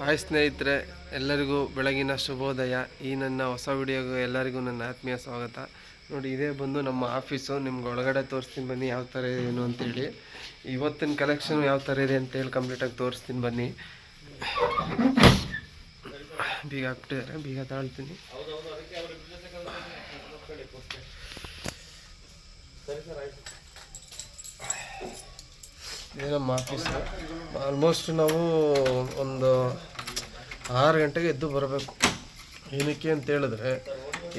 Hi ಸ್ನೇಹಿತರೆ, ಎಲ್ಲರಿಗೂ ಬೆಳಗಿನ ಶುಭೋದಯ. ಈ ನನ್ನ ಹೊಸ ವಿಡಿಯೋಗೂ ಎಲ್ಲರಿಗೂ ನನ್ನ ಆತ್ಮೀಯ ಸ್ವಾಗತ. ನೋಡಿ, ಇದೇ ಬಂದು ನಮ್ಮ ಆಫೀಸು. ನಿಮ್ಗೆ ಒಳಗಡೆ ತೋರಿಸ್ತೀನಿ ಬನ್ನಿ ಯಾವ ಥರ ಇದೆ ಏನು ಅಂತೇಳಿ. ಇವತ್ತಿನ ಕಲೆಕ್ಷನ್ ಯಾವ ಥರ ಇದೆ ಅಂತೇಳಿ ಕಂಪ್ಲೀಟಾಗಿ ತೋರಿಸ್ತೀನಿ ಬನ್ನಿ. ಬೀಗ ಹಾಕ್ಬಿಟ್ಟಿದ್ದಾರೆ, ಬೀಗ ತಾಳ್ತೀನಿ. ಇದೇ ನಮ್ಮ ಆಫೀಸು ಆಲ್ಮೋಸ್ಟ್ ನಾವು ಒಂದು ಆರು ಗಂಟೆಗೆ ಎದ್ದು ಬರಬೇಕು. ಏನಕ್ಕೆ ಅಂತ ಹೇಳಿದ್ರೆ,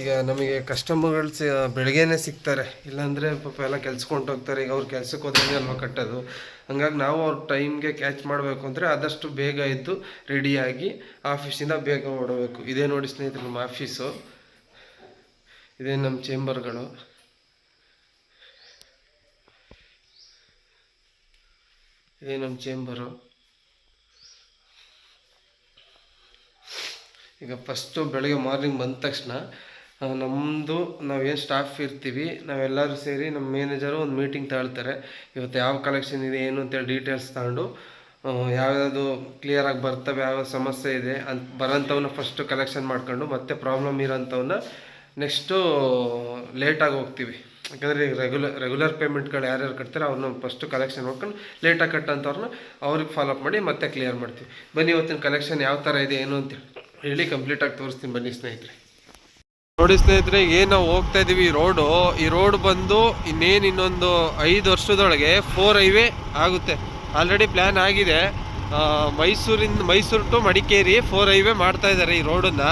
ಈಗ ನಮಗೆ ಕಸ್ಟಮರ್ಗಳು ಬೆಳಗ್ಗೆನೇ ಸಿಗ್ತಾರೆ. ಇಲ್ಲಾಂದರೆ ಪಾಪ ಎಲ್ಲ ಕೆಲ್ಸಕ್ಕೆ ಹೋಗ್ತಾರೆ. ಈಗ ಅವ್ರು ಕೆಲ್ಸಕ್ಕೆ ಹೋದ್ರೆ ಅಲ್ವಾ ಕಟ್ಟೋದು? ಹಂಗಾಗಿ ನಾವು ಅವ್ರ ಟೈಮ್ಗೆ ಕ್ಯಾಚ್ ಮಾಡಬೇಕು ಅಂದರೆ ಆದಷ್ಟು ಬೇಗ ಎದ್ದು ರೆಡಿಯಾಗಿ ಆಫೀಸಿಂದ ಬೇಗ ಓಡಬೇಕು ಇದೇ ನೋಡಿ ಸ್ನೇಹಿತರೆ, ನಮ್ಮ ಆಫೀಸು ಇದೇ ನಮ್ಮ ಚೇಂಬರ್ಗಳು ಇದೇ ನಮ್ಮ ಚೇಂಬರು. ಈಗ ಫಸ್ಟು ಬೆಳಗ್ಗೆ ಮಾರ್ನಿಂಗ್ ಬಂದ ತಕ್ಷಣ ನಮ್ಮದು ನಾವೇನು ಸ್ಟಾಫ್ ಇರ್ತೀವಿ, ನಾವೆಲ್ಲರೂ ಸೇರಿ ನಮ್ಮ ಮ್ಯಾನೇಜರು ಒಂದು ಮೀಟಿಂಗ್ ತಗೊಳ್ತಾರೆ ಇವತ್ತು ಯಾವ ಕಲೆಕ್ಷನ್ ಇದೆ, ಏನು ಅಂತೇಳಿ ಡೀಟೇಲ್ಸ್ ತಗೊಂಡು ಯಾವ್ಯಾವುದು ಕ್ಲಿಯರಾಗಿ ಬರ್ತವೆ ಯಾವ ಸಮಸ್ಯೆ ಇದೆ ಅಂತ ಬರೋಂಥವನ್ನ ಫಸ್ಟು ಕಲೆಕ್ಷನ್ ಮಾಡ್ಕೊಂಡು ಮತ್ತೆ ಪ್ರಾಬ್ಲಮ್ ಇರೋಂಥವನ್ನ ನೆಕ್ಸ್ಟು ಲೇಟಾಗಿ ಹೋಗ್ತೀವಿ. ಯಾಕಂದರೆ ಈಗ ರೆಗ್ಯುಲರ್ ರೆಗ್ಯುಲರ್ ಪೇಮೆಂಟ್ಗಳು ಯಾರ್ಯಾರು ಕಟ್ತಾರೆ ಅವ್ರನ್ನ ಫಸ್ಟು ಕಲೆಕ್ಷನ್ ಮಾಡ್ಕೊಂಡು ಲೇಟಾಗಿ ಕಟ್ಟಂಥವ್ರನ್ನ ಅವ್ರಿಗೆ ಫಾಲೋಅಪ್ ಮಾಡಿ ಮತ್ತೆ ಕ್ಲಿಯರ್ ಮಾಡ್ತೀವಿ. ಬನ್ನಿ ಇವತ್ತಿನ ಕಲೆಕ್ಷನ್ ಯಾವ ಥರ ಇದೆ, ಏನು ಅಂತ ಹೇಳಿ ಕಂಪ್ಲೀಟಾಗಿ ತೋರಿಸ್ತೀನಿ ಬನ್ನಿ ಸ್ನೇಹಿತರೆ. ನೋಡಿ ಸ್ನೇಹಿತರೆ, ಏನು ನಾವು ಹೋಗ್ತಾ ಇದ್ದೀವಿ ಈ ರೋಡು ಈ ರೋಡ್ ಬಂದು ಇನ್ನೇನು ಇನ್ನೊಂದು ಐದು ವರ್ಷದೊಳಗೆ ಫೋರ್ ಹೈವೇ ಆಗುತ್ತೆ. ಆಲ್ರೆಡಿ ಪ್ಲ್ಯಾನ್ ಆಗಿದೆ. ಮೈಸೂರಿಂದ, Mysuru to Madikeri four highway ಮಾಡ್ತಾ ಇದ್ದಾರೆ ಈ ರೋಡನ್ನ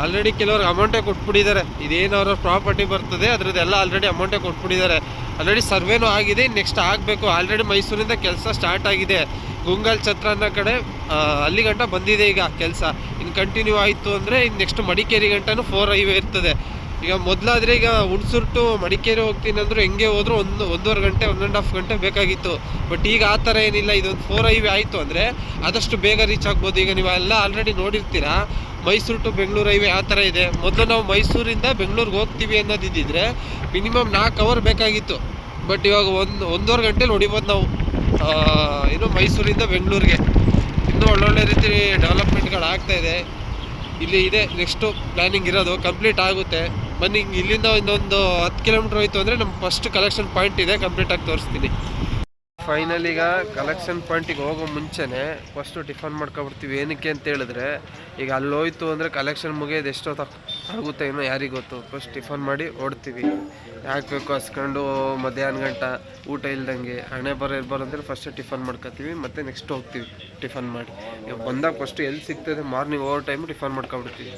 ಆಲ್ರೆಡಿ ಕೆಲವ್ರಿಗೆ ಅಮೌಂಟೇ ಕೊಟ್ಬಿಟ್ಟಿದ್ದಾರೆ. ಇದೇನು ಅವರ ಪ್ರಾಪರ್ಟಿ ಬರ್ತದೆ ಅದ್ರದ್ದೆಲ್ಲ ಆಲ್ರೆಡಿ ಅಮೌಂಟೇ ಕೊಟ್ಬಿಟ್ಟಿದ್ದಾರೆ. ಆಲ್ರೆಡಿ ಸರ್ವೇನೂ ಆಗಿದೆ ನೆಕ್ಸ್ಟ್ ಆಗಬೇಕು. ಆಲ್ರೆಡಿ ಮೈಸೂರಿಂದ ಕೆಲಸ ಸ್ಟಾರ್ಟ್ ಆಗಿದೆ. ಗುಂಗಲ್ ಛತ್ರ ಅನ್ನೋ ಕಡೆ ಆ, ಅಲ್ಲಿ ಗಂಟ ಬಂದಿದೆ ಈಗ ಕೆಲಸ. ಇನ್ನು ಕಂಟಿನ್ಯೂ ಆಯಿತು ಅಂದರೆ ಇನ್ನು ನೆಕ್ಸ್ಟ್ ಮಡಿಕೇರಿ ಗಂಟನೂ ಫೋರ್ ಹೈವೇ ಇರ್ತದೆ. ಈಗ ಮೊದಲಾದ್ರೆ ಈಗ ಹುಣಸೂರು ಟು ಮಡಿಕೇರಿ ಹೋಗ್ತೀನಿ ಅಂದರೂ ಹೆಂಗೆ ಹೋದ್ರು ಒಂದು, ಒಂದೂವರೆ ಗಂಟೆ ಒನ್ ಆ್ಯಂಡ್ ಹಾಫ್ ಗಂಟೆ ಬೇಕಾಗಿತ್ತು. ಬಟ್ ಈಗ ಆ ಥರ ಏನಿಲ್ಲ, ಇದೊಂದು ಫೋರ್ ಹೈವೇ ಆಯಿತು ಅಂದರೆ ಆದಷ್ಟು ಬೇಗ ರೀಚ್ ಆಗ್ಬೋದು. ಈಗ ನೀವು ಎಲ್ಲ ಆಲ್ರೆಡಿ ನೋಡಿರ್ತೀರಾ, ಮೈಸೂರು ಟು ಬೆಂಗಳೂರು ಹೈವೇ ಆ ಥರ ಇದೆ. ಮೊದಲು ನಾವು ಮೈಸೂರಿಂದ ಬೆಂಗಳೂರಿಗೆ ಹೋಗ್ತೀವಿ ಅನ್ನೋದಿದ್ದಿದ್ರೆ ಮಿನಿಮಮ್ ನಾಲ್ಕು ಅವರ್ ಬೇಕಾಗಿತ್ತು. ಬಟ್ ಇವಾಗ ಒಂದು, ಒಂದೂವರೆ ಗಂಟೆಲಿ ಹೊಡಿಬೋದು ನಾವು ಏನು ಮೈಸೂರಿಂದ ಬೆಂಗಳೂರಿಗೆ. ಇನ್ನೂ ಒಳ್ಳೊಳ್ಳೆ ರೀತಿ ಡೆವಲಪ್ಮೆಂಟ್ಗಳು ಇದೆ. ಇಲ್ಲಿ ಇದೆ ನೆಕ್ಸ್ಟು ಪ್ಲ್ಯಾನಿಂಗ್ ಇರೋದು ಕಂಪ್ಲೀಟ್ ಆಗುತ್ತೆ. ಬನ್ನಿ ಇಲ್ಲಿಂದ ಇನ್ನೊಂದು ಹತ್ತು ಕಿಲೋಮೀಟ್ರ್ ಹೋಯ್ತು ಅಂದರೆ ನಮ್ಮ ಫಸ್ಟ್ ಕಲೆಕ್ಷನ್ ಪಾಯಿಂಟ್ ಇದೆ ಕಂಪ್ಲೀಟಾಗಿ ತೋರಿಸ್ತೀನಿ. ಫೈನಲ್ ಈಗ ಕಲೆಕ್ಷನ್ ಪಾಯಿಂಟಿಗೆ ಹೋಗೋ ಮುಂಚೆನೆ ಫಸ್ಟು ಟಿಫನ್ ಮಾಡ್ಕೊಬಿಡ್ತೀವಿ. ಏನಕ್ಕೆ ಅಂತ ಹೇಳಿದ್ರೆ, ಈಗ ಅಲ್ಲಿ ಹೋಯ್ತು ಅಂದರೆ ಕಲೆಕ್ಷನ್ ಮುಗಿಯೋದು ಎಷ್ಟೊತ್ತು ಆಗುತ್ತೆ ಏನೋ ಯಾರಿಗೆ ಗೊತ್ತು. ಫಸ್ಟ್ ಟಿಫನ್ ಮಾಡಿ ಓಡ್ತೀವಿ ಯಾಕೆ ಬೇಕು ಹಸ್ಕೊಂಡು ಮಧ್ಯಾಹ್ನ ಗಂಟ ಊಟ ಇಲ್ದಂಗೆ ಹಣೆ ಬರೋ ಇರ್ಬಾರ ಅಂದರೆ ಫಸ್ಟ್ ಟಿಫನ್ ಮಾಡ್ಕೊತೀವಿ. ಮತ್ತು ನೆಕ್ಸ್ಟ್ ಹೋಗ್ತೀವಿ ಟಿಫನ್ ಮಾಡಿ. ಈಗ ಬಂದಾಗ ಫಸ್ಟ್ ಎಲ್ಲಿ ಸಿಗ್ತದೆ ಮಾರ್ನಿಂಗ್ ಓವರ್ ಟೈಮ್ ಟಿಫನ್ ಮಾಡ್ಕೊಬಿಡ್ತೀವಿ.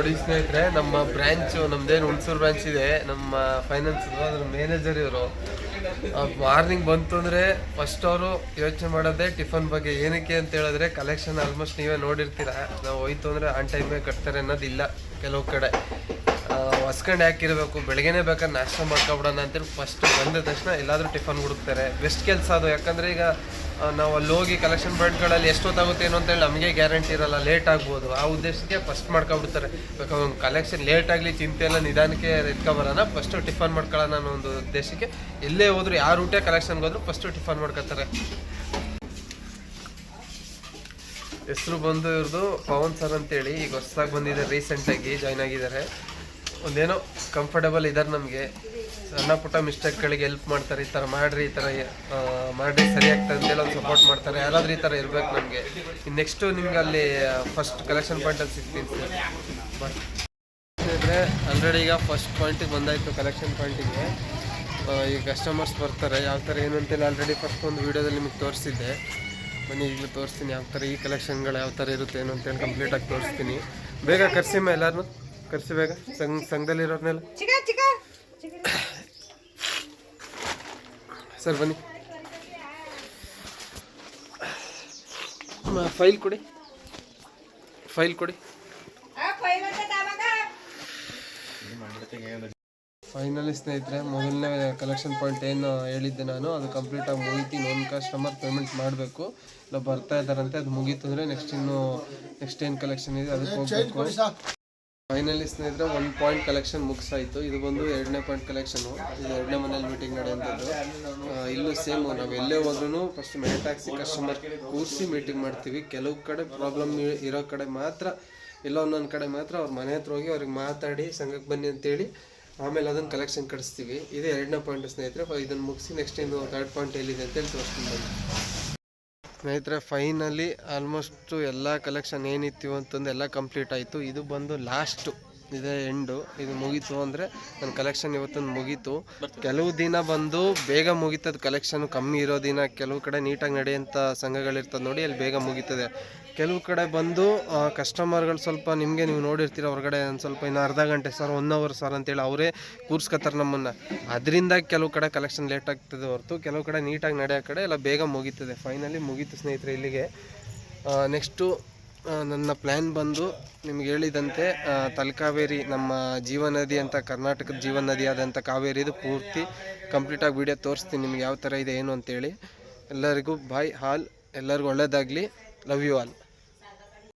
ನೋಡಿ ಸ್ನೇಹಿತರೆ, ನಮ್ಮ ಬ್ರ್ಯಾಂಚು ನಮ್ದೇನು ಹುಣಸೂರು ಬ್ರಾಂಚ್ ಇದೆ. ನಮ್ಮ ಫೈನಾನ್ಸ್ ಅದ್ರ ಮ್ಯಾನೇಜರ್ ಇವರು ಮಾರ್ನಿಂಗ್ ಬಂತು ಅಂದರೆ ಫಸ್ಟ್ ಅವರು ಯೋಚನೆ ಮಾಡೋದೇ ಟಿಫನ್ ಬಗ್ಗೆ ಏನಕ್ಕೆ ಅಂತ ಹೇಳಿದ್ರೆ ಕಲೆಕ್ಷನ್ ಆಲ್ಮೋಸ್ಟ್ ನೀವೇ ನೋಡಿರ್ತೀರ. ನಾವು ಹೋಯ್ತು ಅಂದರೆ ಆನ್ ಟೈಮೇ ಕಟ್ತಾರೆ ಅನ್ನೋದಿಲ್ಲ ಕೆಲವು ಕಡೆ. ಹೊಸ್ಕೊಂಡು ಹಾಕಿರಬೇಕು, ಬೆಳಗ್ಗೆನೇ ಬೇಕಾದ್ರೆ ನಾಷ್ಟ ಮಾಡ್ಕೊಬಿಡೋಣ ಅಂತೇಳಿ ಫಸ್ಟ್ ಬಂದ ತಕ್ಷಣ ಎಲ್ಲಾದರೂ ಟಿಫನ್ ಹುಡುಕ್ತಾರೆ. ಬೆಸ್ಟ್ ಕೆಲಸ ಅದು, ಯಾಕಂದರೆ ಈಗ ನಾವು ಅಲ್ಲಿ ಹೋಗಿ ಕಲೆಕ್ಷನ್ ಪಾಯಿಂಟ್ಗಳಲ್ಲಿ ಎಷ್ಟೊತ್ತಾಗುತ್ತೆ ಏನೋ ಅಂತೇಳಿ ನಮಗೆ ಗ್ಯಾರಂಟಿ ಇರಲ್ಲ ಲೇಟ್ ಆಗ್ಬೋದು. ಆ ಉದ್ದೇಶಕ್ಕೆ ಫಸ್ಟ್ ಮಾಡ್ಕೊಬಿಡ್ತಾರೆ. ಬೇಕಾದ್ರೆ ಒಂದು ಕಲೆಕ್ಷನ್ ಲೇಟ್ ಆಗಲಿ ಚಿಂತೆ ಎಲ್ಲ ನಿಧಾನಕ್ಕೆ ಎತ್ಕೊಬರೋಣ ಫಸ್ಟು ಟಿಫನ್ ಮಾಡ್ಕೊಳ್ಳೋಣ ಅನ್ನೋ ಒಂದು ಉದ್ದೇಶಕ್ಕೆ ಎಲ್ಲೇ ಹೋದ್ರು ಯಾರು ರೂಟೇ ಕಲೆಕ್ಷನ್ಗೆ ಹೋದ್ರು ಫಸ್ಟು ಟಿಫನ್ ಮಾಡ್ಕೊತಾರೆ. ಹೆಸರು ಬಂದು ಇವ್ರದ್ದು ಪವನ್ ಸರ್ ಅಂತೇಳಿ, ಈಗ ಹೊಸ್ದಾಗಿ ಬಂದಿದ್ದಾರೆ ರೀಸೆಂಟಾಗಿ ಜಾಯ್ನ್ ಆಗಿದ್ದಾರೆ. ಒಂದೇನೋ ಕಂಫರ್ಟಬಲ್ ಇದಾರೆ ನಮಗೆ. ಸಣ್ಣ ಪುಟ್ಟ ಮಿಸ್ಟೇಕ್ಗಳಿಗೆ ಹೆಲ್ಪ್ ಮಾಡ್ತಾರೆ, ಈ ಥರ ಮಾಡಿರಿ, ಈ ಥರ ಮಾಡಿರಿ ಮಾಡಿ ಸರಿ ಆಗ್ತದೆ ಅಂತೇಳಿ ಒಂದು ಸಪೋರ್ಟ್ ಮಾಡ್ತಾರೆ. ಯಾರಾದರೂ ಈ ಥರ ಇರಬೇಕು ನಮಗೆ. ನೆಕ್ಸ್ಟು ನಿಮ್ಗೆ ಅಲ್ಲಿ ಫಸ್ಟ್ ಕಲೆಕ್ಷನ್ ಪಾಯಿಂಟಲ್ಲಿ ಸಿಗ್ತೀನಿ ಸರ್ ಅಂದರೆ ಆಲ್ರೆಡಿ ಈಗ ಫಸ್ಟ್ ಪಾಯಿಂಟಿಗೆ ಬಂದಾಯಿತು ಕಲೆಕ್ಷನ್ ಪಾಯಿಂಟಿಗೆ ಈಗ ಕಸ್ಟಮರ್ಸ್ ಬರ್ತಾರೆ. ಯಾವ ಥರ ಏನು ಅಂತೇಳಿ ಆಲ್ರೆಡಿ ಫಸ್ಟ್ ಒಂದು ವೀಡಿಯೋದಲ್ಲಿ ನಿಮಗೆ ತೋರಿಸಿದ್ದೆ. ಬನ್ನಿ, ಈಗಲೂ ತೋರಿಸ್ತೀನಿ ಯಾವ ಥರ ಈ ಕಲೆಕ್ಷನ್ಗಳು ಯಾವ ಥರ ಇರುತ್ತೆ, ಏನು ಅಂತೇಳಿ ಕಂಪ್ಲೀಟಾಗಿ ತೋರಿಸ್ತೀನಿ. ಬೇಗ ಕರ್ಸಿಮ್ಮ ಎಲ್ಲರನ್ನೂ ಕರ್ಸಿ ಬೇಗ ಸಂಘ ಸಂಘದಲ್ಲಿರೋರ್ನೆಲ್ಲ ಸರ್ ಬನ್ನಿ. ಫೈಲ್ ಕೊಡಿ. ಫೈಲ್ ಕೊಡಿ. ಫೈನಲಿ ಸ್ನೇಹಿತರೆ ಮೊದಲನೇ ಕಲೆಕ್ಷನ್ ಪಾಯಿಂಟ್ ಏನು ಹೇಳಿದ್ದೆ ನಾನು ಅದು ಕಂಪ್ಲೀಟಾಗಿ ಮುಗೀತಿ. ಇನ್ನೊಂದು ಕಸ್ಟಮರ್ ಪೇಮೆಂಟ್ ಮಾಡಬೇಕು. ಇಲ್ಲ ಬರ್ತಾ ಇದ್ದಾರಂತೆ ಅದು ಮುಗೀತು ಅಂದರೆ ನೆಕ್ಸ್ಟ್ ಇನ್ನು ನೆಕ್ಸ್ಟ್ ಏನು ಕಲೆಕ್ಷನ್ ಇದೆ ಅದಕ್ಕೆ ಹೋಗಬೇಕು. ಫೈನಲಿ ಸ್ನೇಹಿತರೆ ಒಂದು ಪಾಯಿಂಟ್ ಕಲೆಕ್ಷನ್ ಮುಗಿಸಾಯಿತು. ಇದು ಬಂದು ಎರಡನೇ ಪಾಯಿಂಟ್ ಕಲೆಕ್ಷನು ಇದು ಎರಡನೇ ಮನೇಲಿ ಮೀಟಿಂಗ್ ನಡೆಯುವಂಥದ್ದು. ಇಲ್ಲೂ ಸೇಮ್ ನಾವು ಎಲ್ಲೇ ಹೋದ್ರೂ ಫಸ್ಟ್ ಟ್ಯಾಕ್ಸಿ ಕಸ್ಟಮರ್ ಕೂರಿಸಿ ಮೀಟಿಂಗ್ ಮಾಡ್ತೀವಿ. ಕೆಲವು ಕಡೆ ಪ್ರಾಬ್ಲಮ್ ಇರೋ ಕಡೆ ಮಾತ್ರ, ಇಲ್ಲ ಒಂದೊಂದು ಕಡೆ ಮಾತ್ರ ಅವ್ರ ಮನೆ ಹತ್ರ ಹೋಗಿ ಅವ್ರಿಗೆ ಮಾತಾಡಿ ಸಂಘಕ್ಕೆ ಬನ್ನಿ ಅಂತೇಳಿ ಆಮೇಲೆ ಅದನ್ನು ಕಲೆಕ್ಷನ್ ಕಳಿಸ್ತೀವಿ ಇದು ಎರಡನೇ ಪಾಯಿಂಟ್ ಸ್ನೇಹಿತರೆ. ಇದನ್ನು ಮುಗಿಸಿ ನೆಕ್ಸ್ಟ್ ಇನ್ನು ಥರ್ಡ್ ಪಾಯಿಂಟ್ ಎಲ್ಲಿದೆ ಅಂತೇಳಿ ತೋರಿಸ್ತೀನಿ. ಸ್ನೇಹಿತರೆ ಫೈನಲಿ ಆಲ್ಮೋಸ್ಟು ಎಲ್ಲ ಕಲೆಕ್ಷನ್ ಏನಿತ್ತು ಅಂತಂದು ಎಲ್ಲ ಕಂಪ್ಲೀಟ್ ಆಯಿತು. ಇದು ಬಂದು ಲಾಸ್ಟು ಇದೇ ಎಂಡು. ಇದು ಮುಗೀತು ಅಂದರೆ ನನ್ನ ಕಲೆಕ್ಷನ್ ಇವತ್ತೊಂದು ಮುಗೀತು. ಕೆಲವು ದಿನ ಬಂದು ಬೇಗ ಮುಗೀತದ. ಕಲೆಕ್ಷನ್ ಕಮ್ಮಿ ಇರೋ ದಿನ ಕೆಲವು ಕಡೆ ನೀಟಾಗಿ ನಡೆಯುವಂಥ ಸಂಘಗಳಿರ್ತದೆ ನೋಡಿ ಅಲ್ಲಿ ಬೇಗ ಮುಗೀತದೆ. ಕೆಲವು ಕಡೆ ಬಂದು ಕಸ್ಟಮರ್ಗಳು ಸ್ವಲ್ಪ ನಿಮಗೆ ನೀವು ನೋಡಿರ್ತೀರ ಹೊರಗಡೆ ಒಂದು ಸ್ವಲ್ಪ ಇನ್ನು ಅರ್ಧ ಗಂಟೆ ಸರ್ ಒನ್ ಅವರ್ ಸರ್ ಅಂತೇಳಿ ಅವರೇ ಕೂರ್ಸ್ಕೊತಾರೆ ನಮ್ಮನ್ನು. ಅದರಿಂದ ಕೆಲವು ಕಡೆ ಕಲೆಕ್ಷನ್ ಲೇಟ್ ಆಗ್ತದೆ ಹೊರತು ಕೆಲವು ಕಡೆ ನೀಟಾಗಿ ನಡೆಯೋ ಕಡೆ ಎಲ್ಲ ಬೇಗ ಮುಗೀತದೆ. ಫೈನಲಿ ಮುಗೀತು ಸ್ನೇಹಿತರೆ ಇಲ್ಲಿಗೆ. ನೆಕ್ಸ್ಟು ನನ್ನ ಪ್ಲ್ಯಾನ್ ಬಂದು ನಿಮ್ಗೆ ಹೇಳಿದಂತೆ ತಲಕಾವೇರಿ ನಮ್ಮ ಜೀವನದಿ ಅಂತ, ಕರ್ನಾಟಕದ ಜೀವನದಿ ಆದಂಥ ಕಾವೇರಿದು ಪೂರ್ತಿ ಕಂಪ್ಲೀಟಾಗಿ ವಿಡಿಯೋ ತೋರಿಸ್ತೀನಿ ನಿಮ್ಗೆ ಯಾವ ಥರ ಇದೆ, ಏನು ಅಂತೇಳಿ. ಎಲ್ಲರಿಗೂ ಬಾಯ್ ಹಾಲ್. ಎಲ್ಲರಿಗೂ ಒಳ್ಳೆಯದಾಗಲಿ ಲವ್ ಯು ಆಲ್